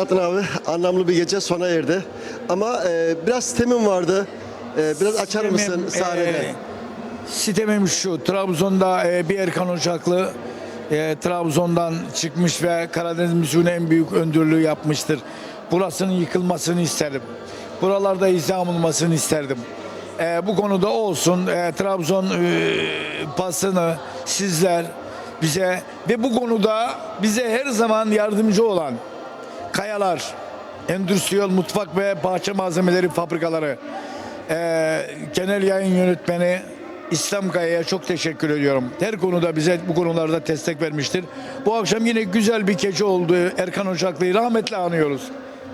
Atın abi. Anlamlı bir gece sona erdi. Ama e, biraz sistemin vardı. E, biraz açar mısın Sitemim, sahnede? e, sitemim şu. Trabzon'da e, bir Erkan Ocaklı e, Trabzon'dan çıkmış ve Karadeniz müziğinin en büyük öndürlüğü yapmıştır. Burasının yıkılmasını isterim. Buralarda izam olmasını isterdim. E, bu konuda olsun. E, Trabzon e, pasını sizler bize ve bu konuda bize her zaman yardımcı olan Kayalar, Endüstriyel Mutfak ve Bahçe Malzemeleri Fabrikaları, ee, genel yayın yönetmeni İslam Kaya'ya çok teşekkür ediyorum. Her konuda bize bu konularda destek vermiştir. Bu akşam yine güzel bir gece oldu. Erkan Ocaklı'yı rahmetle anıyoruz.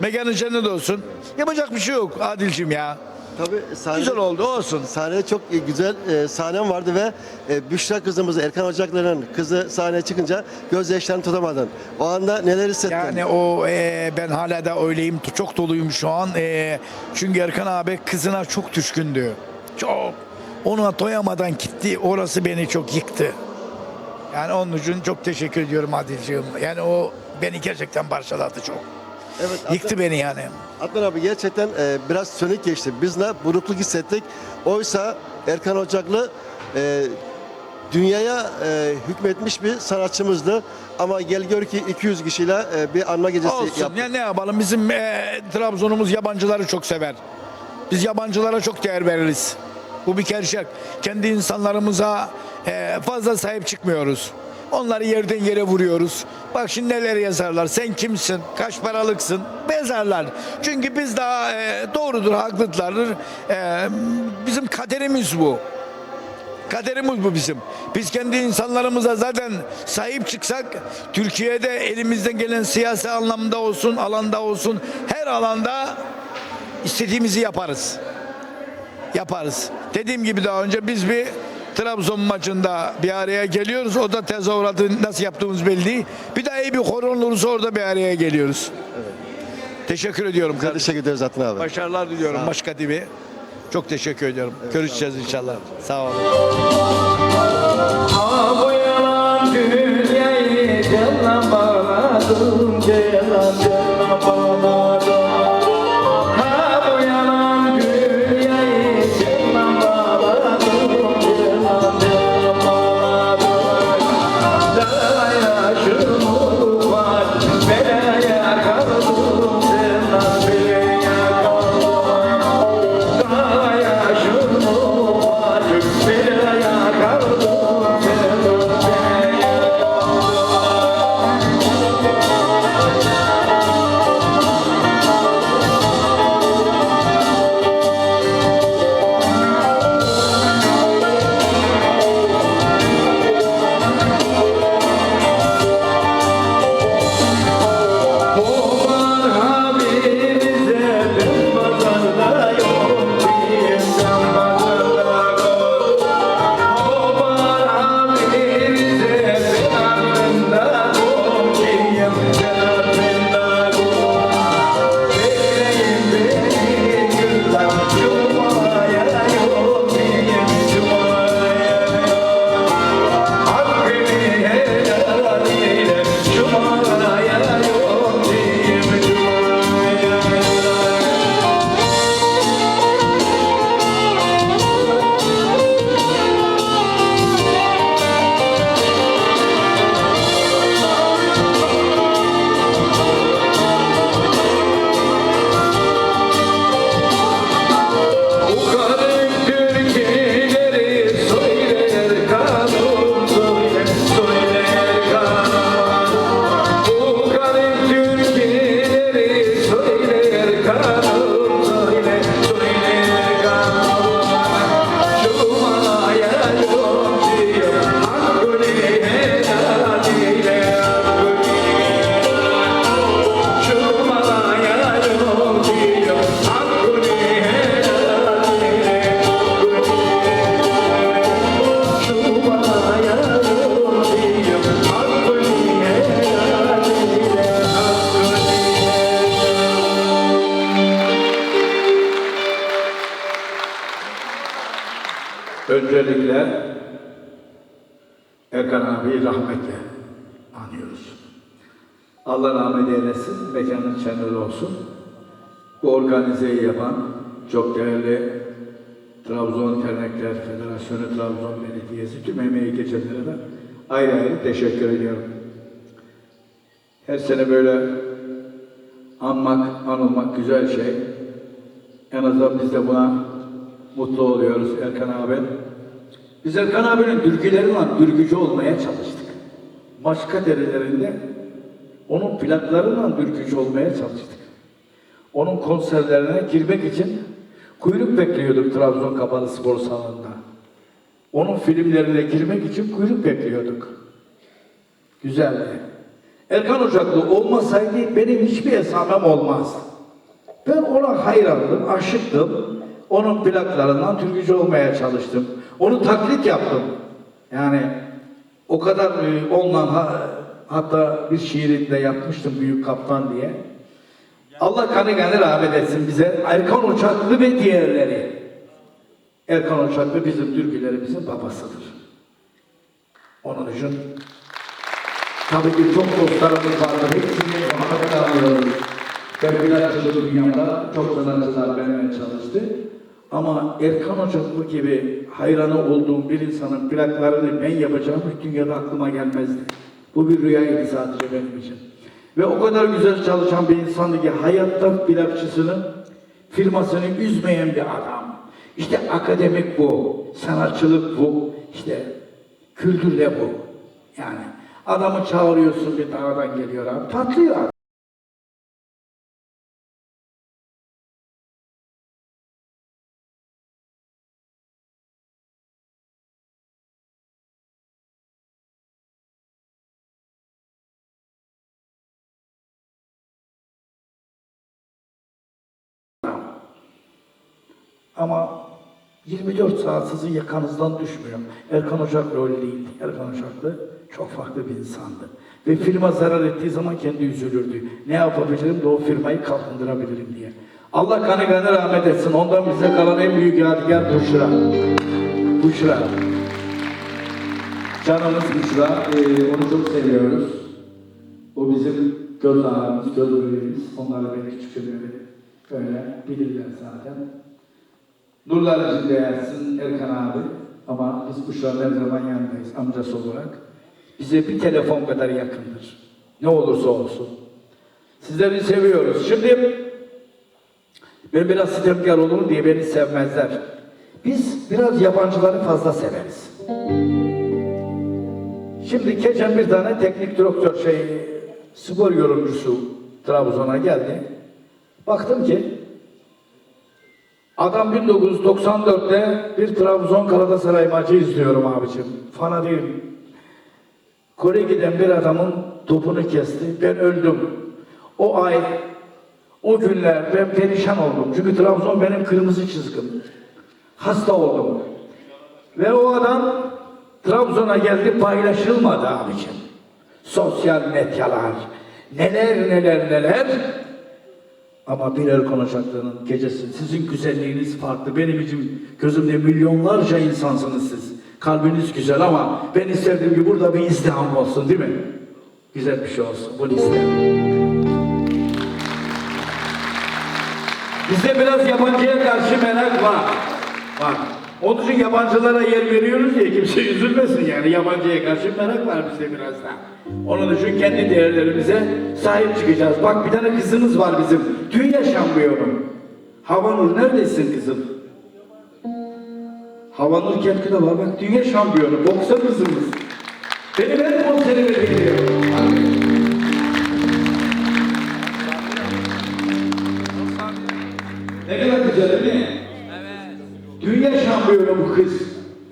Mekanı cennet olsun. Yapacak bir şey yok Adil'cim ya. Tabii sahne, Güzel oldu olsun. Sahnede çok güzel e, sahnem vardı ve e, Büşra kızımız Erkan Ocaklar'ın kızı sahneye çıkınca gözyaşlarını tutamadın. O anda neler hissettin? Yani o e, ben hala da öyleyim. Çok doluyum şu an. E, çünkü Erkan abi kızına çok düşkündü. Çok. Ona doyamadan gitti. Orası beni çok yıktı. Yani onun için çok teşekkür ediyorum Adilciğim. Yani o beni gerçekten parçaladı çok. Evet, Adnan- Yıktı beni yani. Adnan abi gerçekten e, biraz sönük geçti. Biz de burukluk hissettik. Oysa Erkan Ocaklı e, dünyaya e, hükmetmiş bir sanatçımızdı. Ama gel gör ki 200 kişiyle e, bir anma gecesi Olsun. yaptık. Ya ne yapalım? Bizim e, Trabzon'umuz yabancıları çok sever. Biz yabancılara çok değer veririz. Bu bir gerçek. Kendi insanlarımıza e, fazla sahip çıkmıyoruz. Onları yerden yere vuruyoruz. Bak şimdi neler yazarlar. Sen kimsin? Kaç paralıksın? Yazarlar. Çünkü biz daha e, doğrudur, haklıdırlar. E, bizim kaderimiz bu. Kaderimiz bu bizim. Biz kendi insanlarımıza zaten sahip çıksak Türkiye'de elimizden gelen siyasi anlamda olsun, alanda olsun her alanda istediğimizi yaparız. Yaparız. Dediğim gibi daha önce biz bir Trabzon maçında bir araya geliyoruz. O da tezahüratı nasıl yaptığımız belli değil. Bir daha iyi bir horon olursa orada bir araya geliyoruz. Teşekkür ediyorum. Biz teşekkür ederiz Adnan abi. Başarılar diliyorum başka gibi. Çok teşekkür ediyorum. Görüşeceğiz inşallah. Sağ olun. Ha bu yalan dünyayı canla bağladım Ceylan Öncelikle Erkan abiyi rahmetle anıyoruz. Allah rahmet eylesin, mekanın cennet olsun. Bu organizeyi yapan çok değerli Trabzon Dernekler Federasyonu, Trabzon Belediyesi, tüm emeği geçenlere de ayrı ayrı teşekkür ediyorum. Her sene böyle anmak, anılmak güzel şey. En azından biz de buna mutlu oluyoruz Erkan abi. Biz Erkan abinin türküleriyle türkücü olmaya çalıştık. Başka derelerinde onun plaklarıyla türkücü olmaya çalıştık. Onun konserlerine girmek için kuyruk bekliyorduk Trabzon Kapalı Spor Salonu'nda. Onun filmlerine girmek için kuyruk bekliyorduk. Güzeldi. Erkan Ocaklı olmasaydı benim hiçbir hesabım olmaz. Ben ona hayrandım, aşıktım. Onun plaklarından türkücü olmaya çalıştım. Onu taklit yaptım. Yani o kadar e, onunla ha- hatta bir şiirinde yapmıştım Büyük Kaptan diye. Allah kanı kanı rahmet etsin bize. Erkan Uçaklı ve diğerleri. Erkan Uçaklı bizim türkülerimizin babasıdır. Onun için tabii ki çok dostlarımız vardı. Hepsini ona tanıyoruz. Ben plakçılık dünyamda çok sanatçılar benimle çalıştı. Ama Erkan Ocaklı gibi hayranı olduğum bir insanın plaklarını ben yapacağım hiç dünyada aklıma gelmezdi. Bu bir rüyaydı sadece benim için. Ve o kadar güzel çalışan bir insandı ki hayatta plakçısını, firmasını üzmeyen bir adam. İşte akademik bu, sanatçılık bu, işte kültür de bu. Yani adamı çağırıyorsun bir dağdan geliyor abi, patlıyor abi. Ama 24 saat sizin yakanızdan düşmüyor. Erkan Ocaklı öyle değildi. Erkan Ocaklı çok farklı bir insandı. Ve firma zarar ettiği zaman kendi üzülürdü. Ne yapabilirim de o firmayı kalkındırabilirim diye. Allah kanı kanı rahmet etsin. Ondan bize kalan en büyük yadigar Buşra. Buşra. Canımız Büşra. Ee, onu çok seviyoruz. O bizim göz ağrımız, göz bebeğimiz. Onlar beni küçüklüğümde böyle bilirler zaten. Nurlar içinde yatsın Erkan abi. Ama biz Büşra'nın her zaman yanındayız amcası olarak. Bize bir telefon kadar yakındır. Ne olursa olsun. Sizleri seviyoruz. Şimdi ben biraz sitemkar olurum diye beni sevmezler. Biz biraz yabancıları fazla severiz. Şimdi geçen bir tane teknik direktör şey spor yorumcusu Trabzon'a geldi. Baktım ki adam 1994'te bir Trabzon Galatasaray maçı izliyorum abicim. Fana değilim. Kore giden bir adamın topunu kesti. Ben öldüm. O ay, o günler ben perişan oldum. Çünkü Trabzon benim kırmızı çizgim. Hasta oldum. Ve o adam Trabzon'a geldi paylaşılmadı abicim. Sosyal medyalar, neler neler neler. Ama bir el konuşaklığının gecesi, sizin güzelliğiniz farklı. Benim için gözümde milyonlarca insansınız siz. Kalbiniz güzel ama ben isterdim ki burada bir izdiham olsun değil mi? Güzel bir şey olsun. Bunu isterim. Bizde biraz yabancıya karşı merak var. Var. Onun için yabancılara yer veriyoruz ya kimse üzülmesin yani yabancıya karşı merak var bizde biraz da. Onun için kendi değerlerimize sahip çıkacağız. Bak bir tane kızımız var bizim. Dünya şampiyonu. Havanur neredesin kızım? Havanur Kepki'de var bak dünya şampiyonu. Boksa kızımız. Benim her konserime geliyor. Ne kadar güzel değil mi? Dünya şampiyonu bu kız.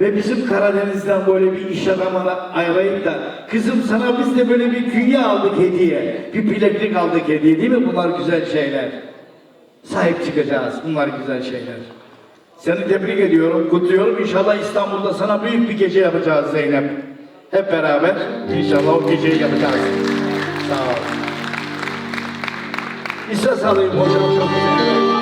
Ve bizim Karadeniz'den böyle bir iş adamına ayarlayıp da kızım sana biz de böyle bir dünya aldık hediye. Bir bileklik aldık hediye değil mi? Bunlar güzel şeyler. Sahip çıkacağız. Bunlar güzel şeyler. Seni tebrik ediyorum, kutluyorum. İnşallah İstanbul'da sana büyük bir gece yapacağız Zeynep. Hep beraber inşallah o geceyi yapacağız. Sağ ol. İsa salayım hocam çok güzel. Şu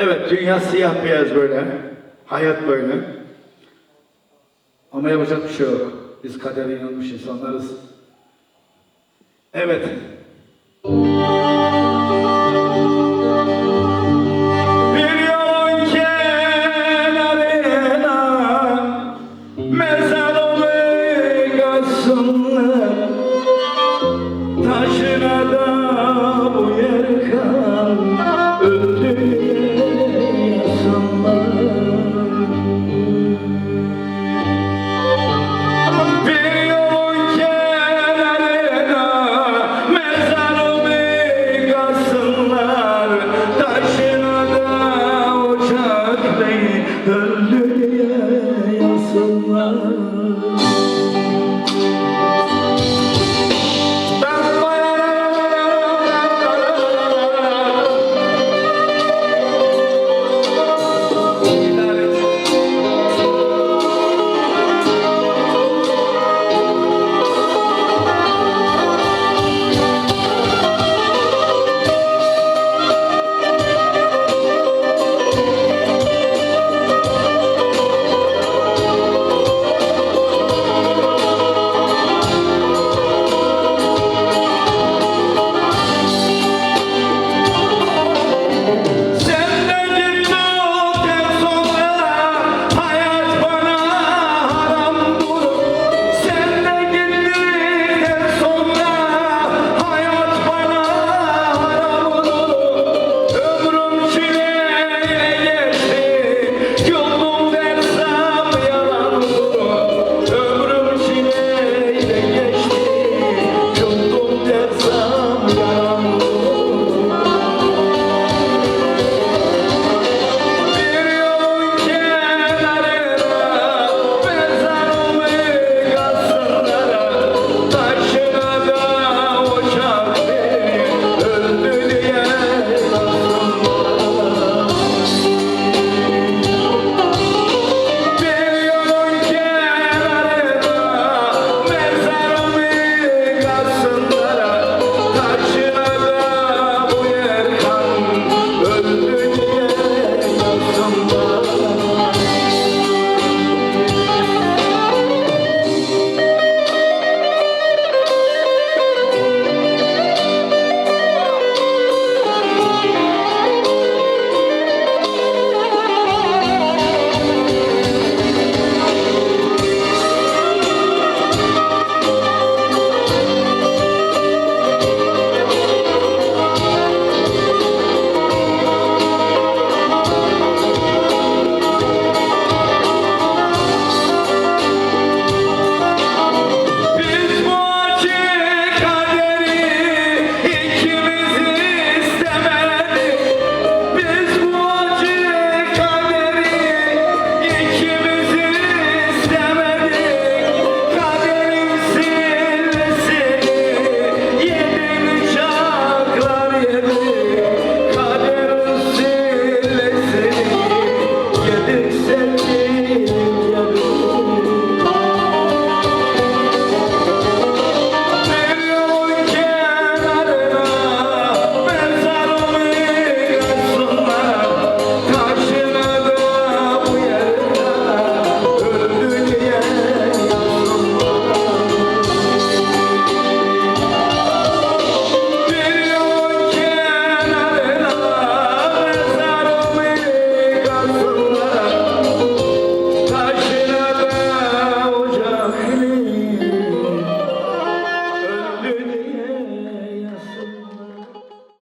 Evet, dünya siyah beyaz böyle. Hayat böyle. Ama yapacak bir şey yok. Biz kadere inanmış insanlarız. Evet,